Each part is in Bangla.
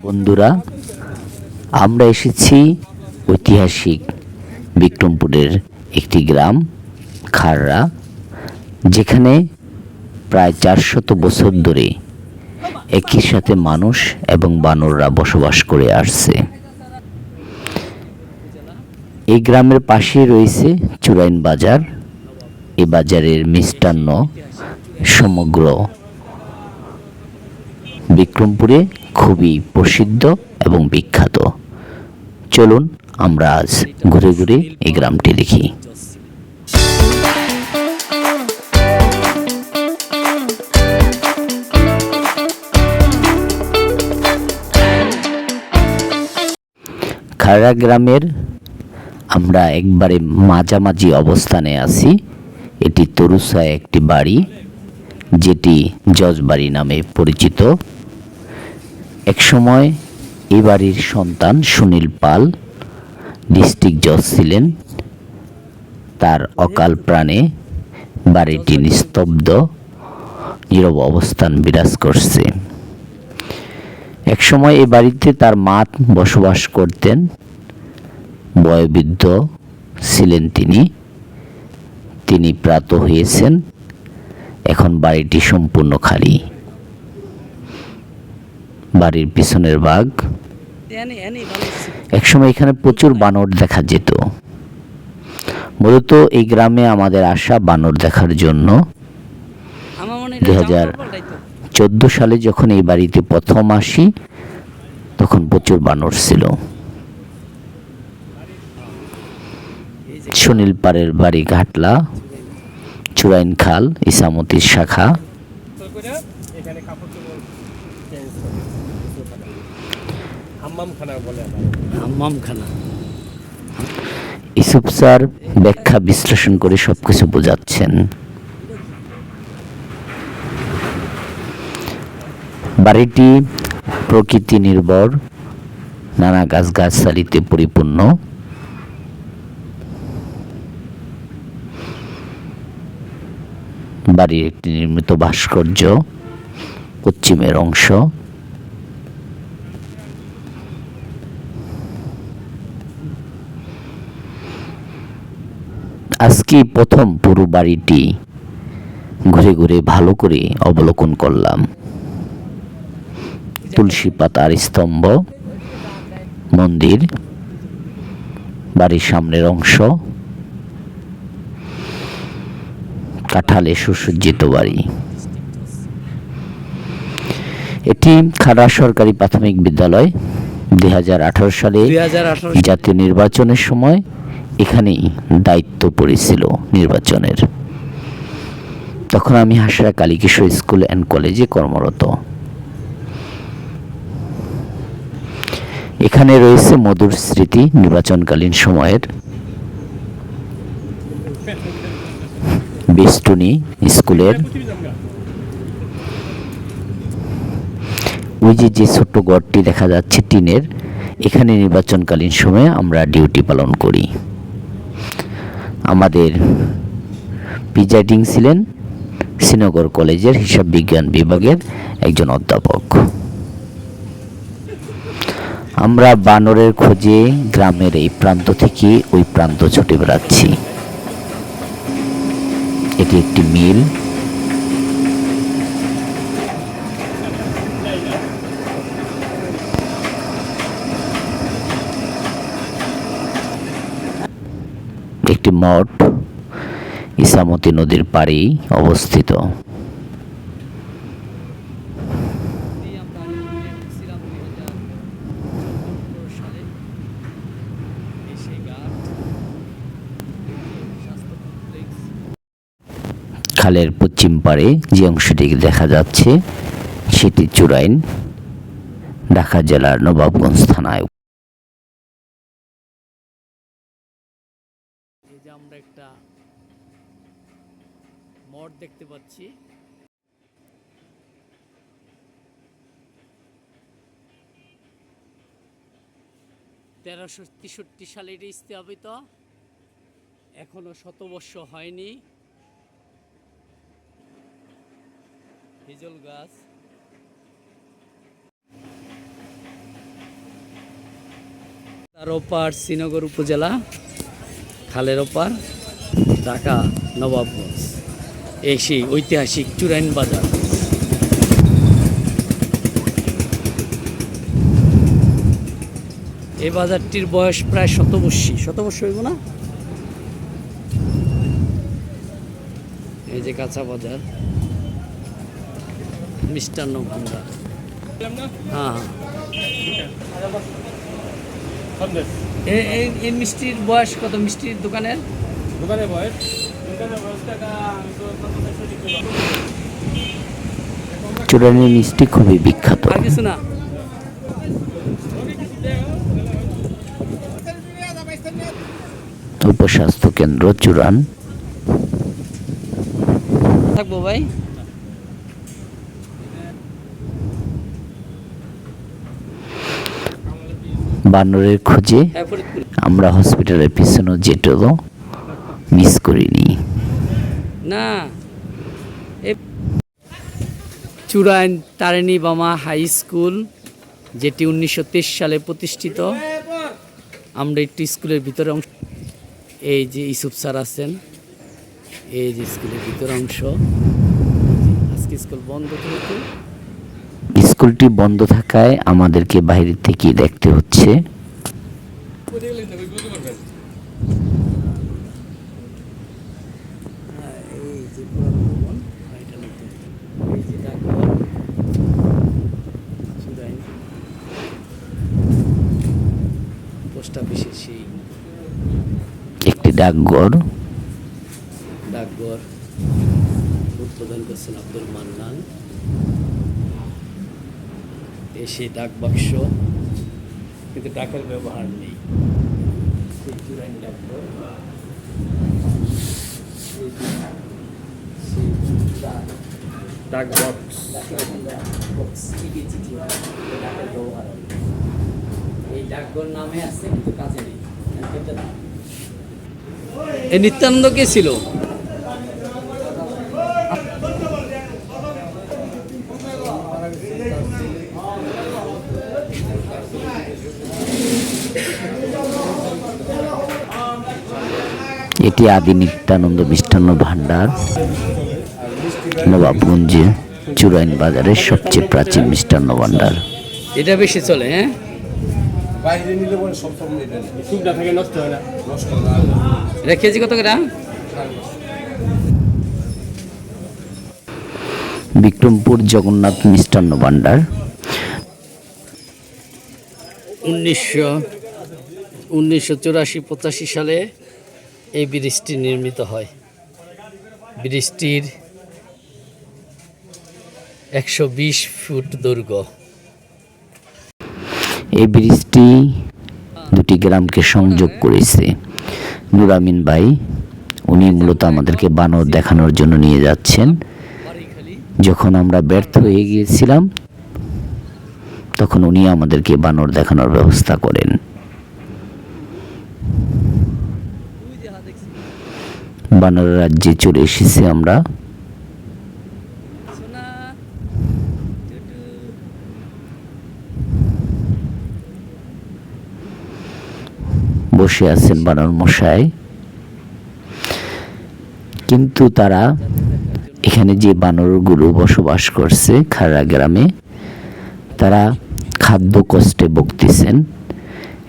বন্ধুরা, আমরা এসেছি ঐতিহাসিক বিক্রমপুরের একটি গ্রাম, খাররা, যেখানে প্রায় চারশত বছর ধরে একই সাথে মানুষ এবং বানররা বসবাস করে আসছে। এই গ্রামের পাশেই রয়েছে চুরাইন বাজার। এই বাজারের মিষ্টান্ন সমগ্র বিক্রমপুরে খুবই প্রসিদ্ধ এবং বিখ্যাত। চলুন আমরা আজ ঘুরে ঘুরে এই গ্রামটি দেখি। খাড়া গ্রামের আমরা একবারে মাঝামাঝি অবস্থানে আছি। এটি তরুসায় একটি বাড়ি, যেটি জজবাড়ি নামে পরিচিত। একসময় এই বাড়ির সন্তান সুনীল পাল ডিস্ট্রিক্ট জজ ছিলেন। তার অকাল প্রাণে বাড়িটি নিস্তব্ধ, নীরব অবস্থান বিরাজ করছে। একসময় এই বাড়িতে তার মা বসবাস করতেন। বয়োবৃদ্ধ ছিলেন তিনি। তিনি প্রাত হয়েছেন। এখন বাড়িটি সম্পূর্ণ খালি। বাড়ির পিছনের বাঘ। একসময় এখানে প্রচুর বানর দেখা যেত। মূলত এই গ্রামে আমাদের আসা বানর দেখার জন্য। চোদ্দ সালে যখন এই বাড়িতে প্রথম আসি, তখন প্রচুর বানর ছিল। সুনীল পাড়ের বাড়ি ঘাটলা, চুরাইন খাল, ইসামতির শাখা। বলে ইসুফ স্যার ব্যাখ্যা বিশ্লেষণ করে সবকিছু বোঝাচ্ছেন। বাড়িটি প্রকৃতি নির্ভর নানা গাছগাছালিতে পরিপূর্ণ। বাড়ির একটি নির্মিত ভাস্কর্য পশ্চিমের অংশ। আজকে প্রথম পুরো বাড়িটি ঘুরে ঘুরে ভালো করে অবলোকন করলাম। তুলসী পাতার স্তম্ভ মন্দির বাড়ির সামনের অংশ কাঁঠালে সুসজ্জিত বাড়ি। এটি খাড়া সরকারি প্রাথমিক বিদ্যালয় দুই হাজার আঠারো সালে। জাতীয় নির্বাচনের সময়। এখানেই দায়িত্ব পড়েছিল নির্বাচনের। তখন আমি হাসরা কালীকিশোর স্কুল অ্যান্ড কলেজে কর্মরত। এখানে রয়েছে মধুর স্মৃতি নির্বাচনকালীন সময়ের। বেষ্টনী স্কুলের। ওই যে যে ছোট্ট ঘরটি দেখা যাচ্ছে টিনের, এখানে নির্বাচনকালীন সময়ে আমরা ডিউটি পালন করি। আমাদের প্রিজাইডিং ছিলেন শ্রীনগর কলেজের হিসাব বিজ্ঞান বিভাগের একজন অধ্যাপক। আমরা বানরের খোঁজে গ্রামের এই প্রান্ত থেকে ওই প্রান্ত ছুটে বেড়াচ্ছি। এটি একটি মিল। একটি মঠ ইসামতি নদীর পাড়েই অবস্থিত এই আমরা ছিলাম 2015 সালে। এই সেই ঘাট, স্বাস্থ্য কমপ্লেক্স। খালের পশ্চিম পাড়ে যে অংশটি দেখা যাচ্ছে সেটি চুরাইন ঢাকা জেলার নবাবগঞ্জ থানায় এই যে আমরা একটা মঠ দেখতে পাচ্ছি তেরোশো তেষট্টি সালে এটি স্থাপিত। এখনও শতবর্ষ হয়নি। হিজল গাছ। তার ওপার শ্রীনগর উপজেলা, খালের ওপার ঢাকা নবাবগঞ্জ। এই সেই ঐতিহাসিক চুরাইন বাজার। এই বাজারটির বয়স প্রায় শতবর্ষী। শতবর্ষ হইব না? এই যে কাঁচা বাজার। মিষ্টান্ন ভান্ডার। হ্যাঁ হ্যাঁ। এই- এই মিষ্টির বয়স কত? মিষ্টির দোকানের? দোকানে বয়স। চুরাইনের মিষ্টি খুবই বিখ্যাত। আর কিছু না? উপস্বাস্থ্য কেন্দ্র চুরান থাকব ভাই? বানরের খোঁজে হ্যাঁ আমরা হসপিটালের পিছনে যেটুকু মিস করিনি। না। এ চূড়াইন তারিণী বামা হাই স্কুল যেটি উনিশশো তেইশ সালে প্রতিষ্ঠিত। আমরা একটি স্কুলের ভিতরে অংশ এই যে ইসুফ স্যার আছেন, এই যে স্কুলের ভিতর অংশ। আজকে স্কুল বন্ধ স্কুলটি বন্ধ থাকায় আমাদেরকে বাইরে থেকে দেখতে হচ্ছে এই যে পুরানো ভবন আর এটা নতুন। এই যে ডাকঘর চূড়াইন পোস্ট অফিসের সেই একটি ডাকঘর। ডাকঘর। উদ্বোধন করছেন আব্দুল মান্নান। এ সেই ডাক বাক্স। কিন্তু ডাকের ব্যবহার নেই। ডাক বক্স। এই ডাকঘর নামে আছে, কিন্তু কাজে নেই। এই নিত্যানন্দ কে ছিল? এটি আদি নিত্যানন্দ মিষ্টান্ন ভাণ্ডার নবাবগঞ্জে চুরাইন বাজারের সবচেয়ে প্রাচীন মিষ্টান্ন ভাণ্ডার। এটা বেশি চলে হ্যাঁ? বাইরে নিলে পরে সব সব এটা থেকে নষ্ট হয় না। নষ্ট না। এটা কেজি কত করে বিক্রমপুর জগন্নাথ মিষ্টান্ন ভাণ্ডার। উনিশশো উনিশশো চুরাশি পঁচাশি সালে এই ব্রিজটি নির্মিত হয়। ব্রিজটির একশো বিশ ফুট দৈর্ঘ্য। এই ব্রিজটি দুটি গ্রামকে সংযোগ করেছে। নুরামিন ভাই, উনি মূলত আমাদেরকে বানর দেখানোর জন্য নিয়ে যাচ্ছেন। যখন আমরা ব্যর্থ হয়ে গিয়েছিলাম, তখন উনি আমাদেরকে বানর দেখানোর ব্যবস্থা করেন। বানর রাজ্যে চলে এসেছি আমরা। বসে আছেন বানর মশাই। কিন্তু তারা এখানে যে বানরগুলো বসবাস করছে খাড়া গ্রামে, তারা খাদ্য কষ্টে ভুগতেছেন।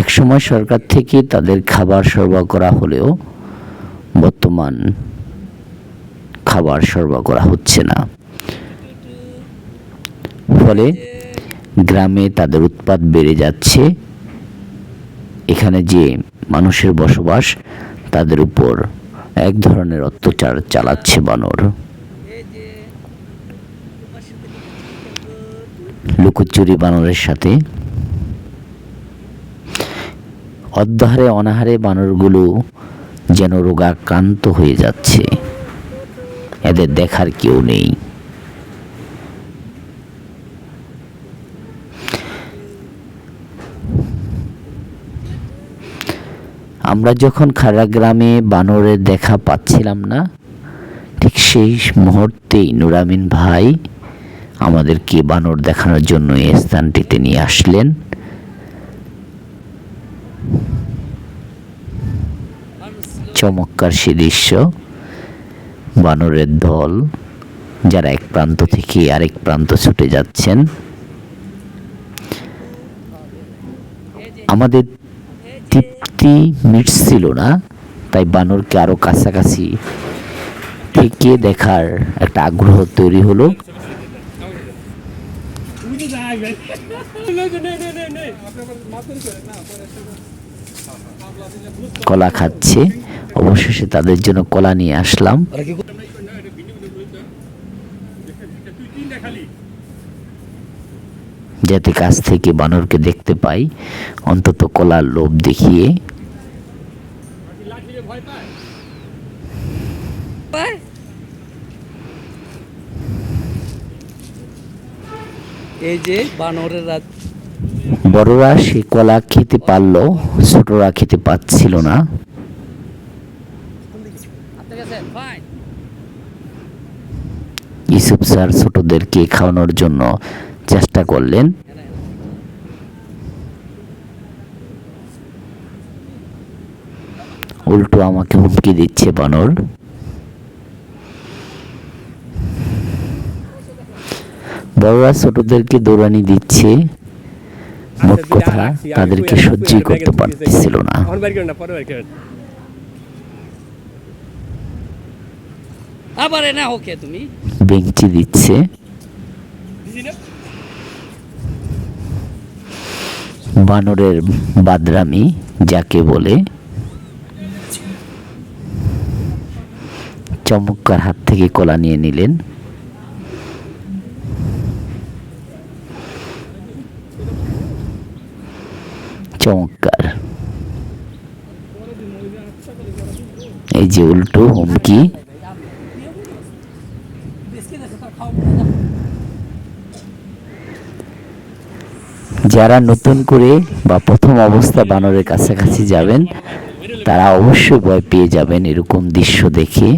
একসময় সরকার থেকে তাদের খাবার সরবরাহ করা হলেও বর্তমান খাবার সরবরাহ করা হচ্ছে না। ফলে গ্রামে তাদের উৎপাদ বেড়ে যাচ্ছে। এখানে যে মানুষের বসবাস তাদের উপর এক ধরনের অত্যাচার চালাচ্ছে বানর। লুকোচুরি বানরের সাথে। অদ্যাহারে অনাহারে বানরগুলো যেন রোগাক্রান্ত হয়ে যাচ্ছে। এদের দেখার কেউ নেই। আমরা যখন খাড়া গ্রামে বানরের দেখা পাচ্ছিলাম না, ঠিক সেই মুহূর্তেই নুরামিন ভাই আমাদেরকে বানর দেখানোর জন্য এই স্থানটিতে নিয়ে আসলেন। চমৎকার সে দৃশ্য, বানরের দল, যারা এক প্রান্ত থেকে আরেক প্রান্ত ছুটে যাচ্ছেন। আমাদের তৃপ্তি মিটছিল না, তাই বানরকে আরও কাছাকাছি থেকে দেখার একটা আগ্রহ তৈরি হলো। কলা খাচ্ছে, অবশেষে তাদের জন্য কলা নিয়ে আসলাম। যাতে কাছ থেকে বানরকে দেখতে পাই অন্তত কলার লোভ দেখিয়ে। এই যে বানরের বড়রা সে কলা খেতে পারল ছোটরা খেতে পাচ্ছিল না। ইসুফ স্যার ছোটদেরকে খাওয়ানোর জন্য চেষ্টা করলেন। উল্টো আমাকে হুমকি দিচ্ছে বানর। বড়রা ছোটদেরকে দৌড়ানি দিচ্ছে। মোট কথা তাদেরকে সহ্যই করতে পারতেছিল না। আবার না ওকে তুমি? বেঞ্চি দিচ্ছে দিছি না বানরের বাদরামি যাকে বলে চমৎকার হাত থেকে কলা নিয়ে নিলেন। চমৎকার। এই যে উল্টো হুমকি। যারা নতুন করে বা প্রথম অবস্থা বানরের কাছাকাছি যাবেন, তারা অবশ্যই ভয় পেয়ে যাবেন এরকম দৃশ্য দেখে।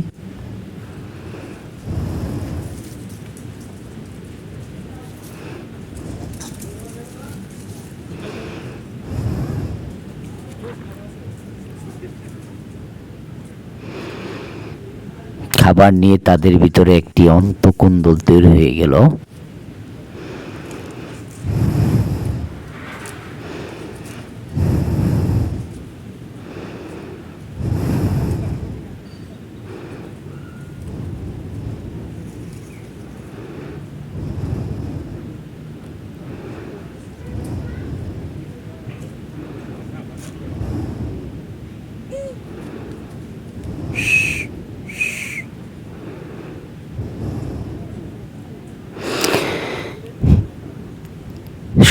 খাবার নিয়ে তাদের ভিতরে একটি অন্তকুন্দল তৈরি হয়ে গেল।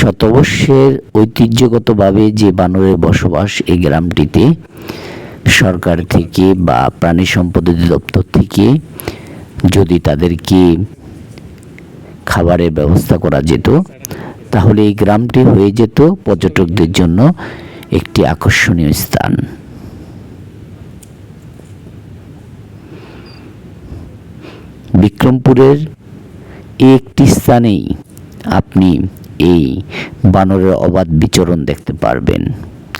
শতবর্ষের ঐতিহ্যগতভাবে যে বানরের বসবাস এই গ্রামটিতে সরকার থেকে বা প্রাণী সম্পদ অধিদপ্তর থেকে যদি তাদেরকে খাবারের ব্যবস্থা করা যেত, তাহলে এই গ্রামটি হয়ে যেত পর্যটকদের জন্য একটি আকর্ষণীয় স্থান। বিক্রমপুরের একটি স্থানেই আপনি এই বানরের অবাধ বিচরণ দেখতে পারবেন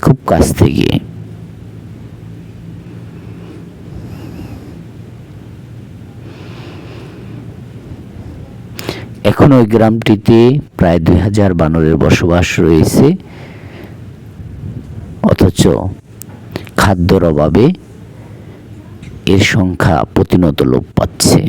খুব কাছ থেকে। এখন ওই গ্রামটিতে প্রায় দুই হাজার বানরের বসবাস রয়েছে। অথচ খাদ্যর অভাবে এর সংখ্যা প্রতিনত লোপ পাচ্ছে।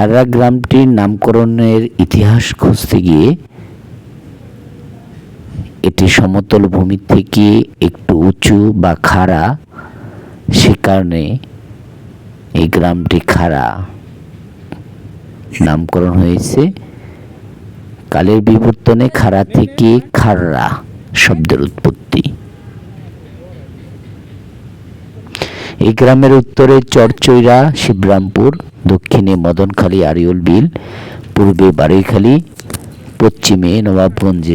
খাড়া গ্রামটির নামকরণের ইতিহাস খুঁজতে গিয়ে এটি সমতল ভূমি থেকে একটু উঁচু বা খাড়া, সে কারণে এই গ্রামটি খাড়া নামকরণ হয়েছে। কালের বিবর্তনে খাড়া থেকে খাড়া শব্দের উৎপত্তি। এই গ্রামের উত্তরে চরচৈরা, শিবরামপুর, দক্ষিণে মদনখালী, আরিউল বিল, পূর্বে বারৈখালী, পশ্চিমে নবাবগঞ্জ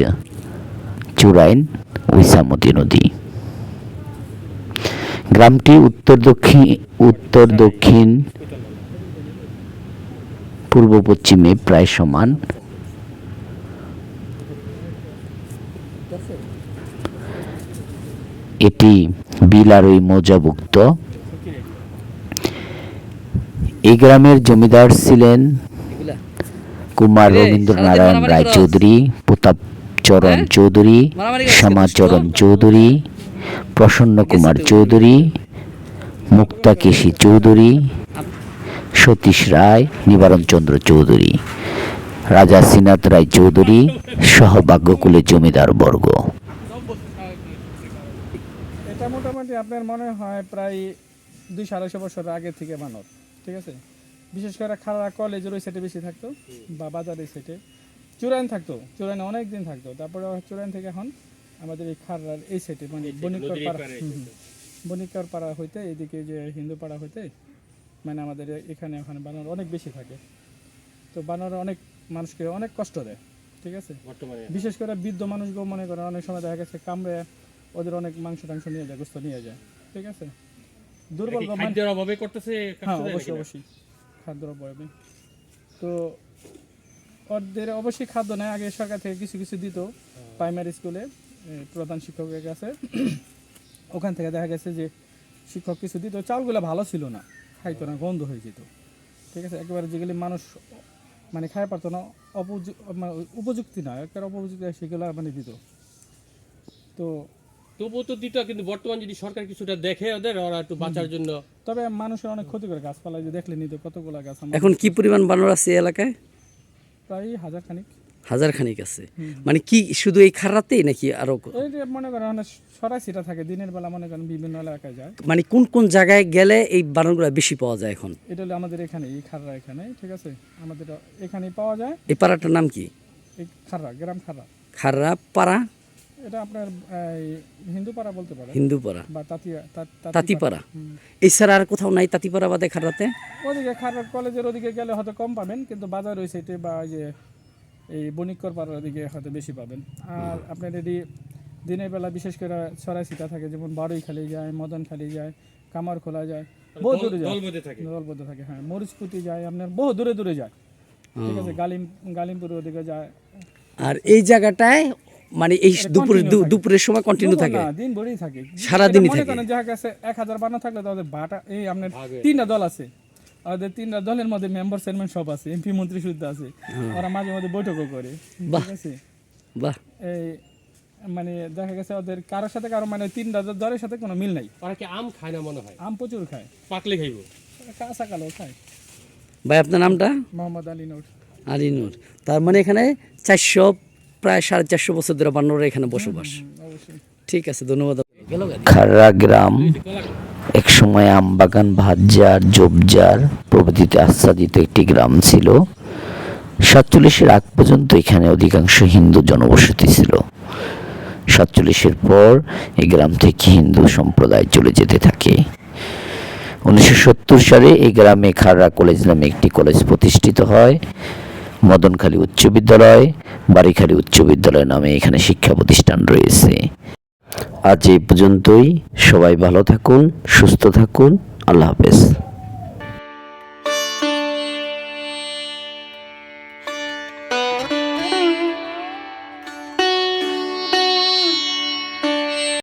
চুরাইন ওইসামতি নদী। গ্রামটি উত্তর দক্ষিণ উত্তর দক্ষিণ, পূর্ব পশ্চিমে প্রায় সমান। এটি বিলারই মৌজাভুক্ত। এই গ্রামের জমিদার ছিলেন কুমার রে, রবীন্দ্র নারায়ণ মারামারি করস। রায়চৌধুরী প্রতাপ চরণ হ্যাঁ? চৌধুরী শ্যামাচরণ চৌধুরী প্রসন্ন কুমার চৌধুরী মুক্তা কেশী চৌধুরী সতীশ রায় নিবারণ চন্দ্র চৌধুরী রাজা শ্রীনাথ রায় চৌধুরী সহভাগ্যকুলে জমিদার বর্গ। এটা মোটামুটি আপনার মনে হয় প্রায় দুই আড়াইশো বছর আগে থেকে বানর। ঠিক আছে? বিশেষ করে খাড়া কলেজের ওই সাইডে বেশি থাকতো বা বাজারের সাইডে চুরাইন থাকতো চুরাইনে অনেক দিন থাকতো। তারপরে চুরাইন থেকে এখন আমাদের এই খাড়ার এই সাইডে মানে বণিকর পাড়া। বণিকর পাড়া হইতে এইদিকে যে হিন্দু পাড়া হইতে মানে আমাদের এখানে ওখানে বানর অনেক বেশি থাকে। তো বানর অনেক মানুষকে অনেক কষ্ট দেয় ঠিক আছে? বিশেষ করে বৃদ্ধ মানুষগুলো মনে করে অনেক সময় দেখা গেছে কামড়ে ওদের অনেক মাংস টাংস নিয়ে যায় গোস্ত নিয়ে যায় ঠিক আছে? দুর্বল খাদ্যের অভাবে করতেছে হ্যাঁ অবশ্যই অবশ্যই। খাদ্যর অভাবে। তো ওদের অবশ্যই খাদ্য নেয়। আগে সরকার থেকে কিছু কিছু দিত। প্রাইমারি স্কুলে প্রধান শিক্ষকের কাছে। ওখান থেকে দেখা গেছে যে শিক্ষক কিছু দিত। চাউলগুলো ভালো ছিল না। খাইতো না গন্ধ হয়ে যেত। ঠিক আছে? একেবারে যেগুলি মানুষ মানে খাই পারতো না মানে উপযুক্তি না। একেবারে অপযুক্তি সেগুলো মানে দিত। তো তবুও তো দিত কিন্তু বর্তমান যদি সরকার কিছুটা দেখে ওদের ওরা একটু বাঁচার জন্য তবে মানুষের অনেক ক্ষতি করে গাছপালা যে দেখলে নিত কতগুলো গাছ এখন কি পরিমাণ বানর আছে এলাকায়? প্রায় হাজার খানিক হাজার খানিক আছে মানে কি শুধু এই খারাতেই নাকি আরও মনে করেন অনেক সরাসিটা থাকে দিনের বেলা মনে করেন বিভিন্ন এলাকায় যায়। মানে কোন কোন জায়গায় গেলে এই বানরগুলো বেশি পাওয়া যায় এখন? এটা হলো আমাদের এখানে এই খাররা এখানে ঠিক আছে? আমাদের এখানেই পাওয়া যায়। এই পাড়াটার নাম কি? এই খাররা গ্রাম খাররা। খাররা পাড়া? এটা আপনার এই হিন্দু বলতে পারে হিন্দু পাড়া বা তাতিয়া তা- তাঁতিপাড়া। এছাড়া আর কোথাও নাই তাঁতিপাড়া বাদে খারাতে ওদিকে খাররা কলেজের ওদিকে গেলে হয়তো কম পাবেন কিন্তু বাজার ওই সাইডে বা এই যে এই বণিকর পাড়ার ওদিকে হয়তো বেশি পাবেন। আর আপনার এটি দিনের বেলা বিশেষ করে সরাসিটা থাকে যেমন বারুইখালি যায় মদনখালি যায় কামারখোলা যায় বহু দূরে যায়। দলবদ্ধ থাকে। হ্যাঁ। মরিচপুতি যায় আপনার বহু দূরে দূরে যায়। ঠিক আছে গালিম গালিমপুরের ওদিকে যায়। আর এই জায়গাটায় মানে এই দুপুরে দু- দুপুরের সময় কন্টিনিউ থাকে না, দিন ভরেই থাকে। সারাদিনই এটা মনে থাকে। করেন যার কাছে এক হাজার বানা থাকলে তাদের বাটা এই আপনার তিনটা দল আছে। আমাদের তিনটা দলের মধ্যে মেম্বার চেয়ারম্যান সব আছে এমপি মন্ত্রী শুদ্ধ আছে। ওরা মাঝে মাঝে বৈঠকও করে। ঠিক আছে? বাহ। এই মানে দেখা গেছে ওদের কারোর সাথে কারও মানে তিনটা দলের সাথে কোনো মিল নাই। ওরা কি আম খায় না মনে হয়? আম প্রচুর খায়। পাকলে খাইব। কাঁচা কালো খায়। ভাই আপনার নামটা? মোহাম্মদ আলী নোট আলিনুর তার মানে এখানে চারশো প্রায় সাড়ে চারশো বছর ধরে বান্নরা এখানে বসবাস। ঠিক আছে ধন্যবাদ। খাররা গ্রাম একসময় আমবাগান ভাতজার জবজার প্রভৃতিতে আচ্ছাদিত একটি গ্রাম ছিল। সাতচল্লিশের আগ পর্যন্ত এখানে অধিকাংশ হিন্দু জনবসতি ছিল। সাতচল্লিশের পর এই গ্রাম থেকে হিন্দু সম্প্রদায় চলে যেতে থাকে। উনিশশো সত্তর সালে এই গ্রামে খাররা কলেজ নামে একটি কলেজ প্রতিষ্ঠিত হয়। মদনখালী উচ্চ বিদ্যালয় বাড়িখালী উচ্চ বিদ্যালয় নামে এখানে শিক্ষা প্রতিষ্ঠান রয়েছে। আজ এই পর্যন্তই। সবাই ভালো থাকুন, সুস্থ থাকুন। আল্লাহ হাফেজ।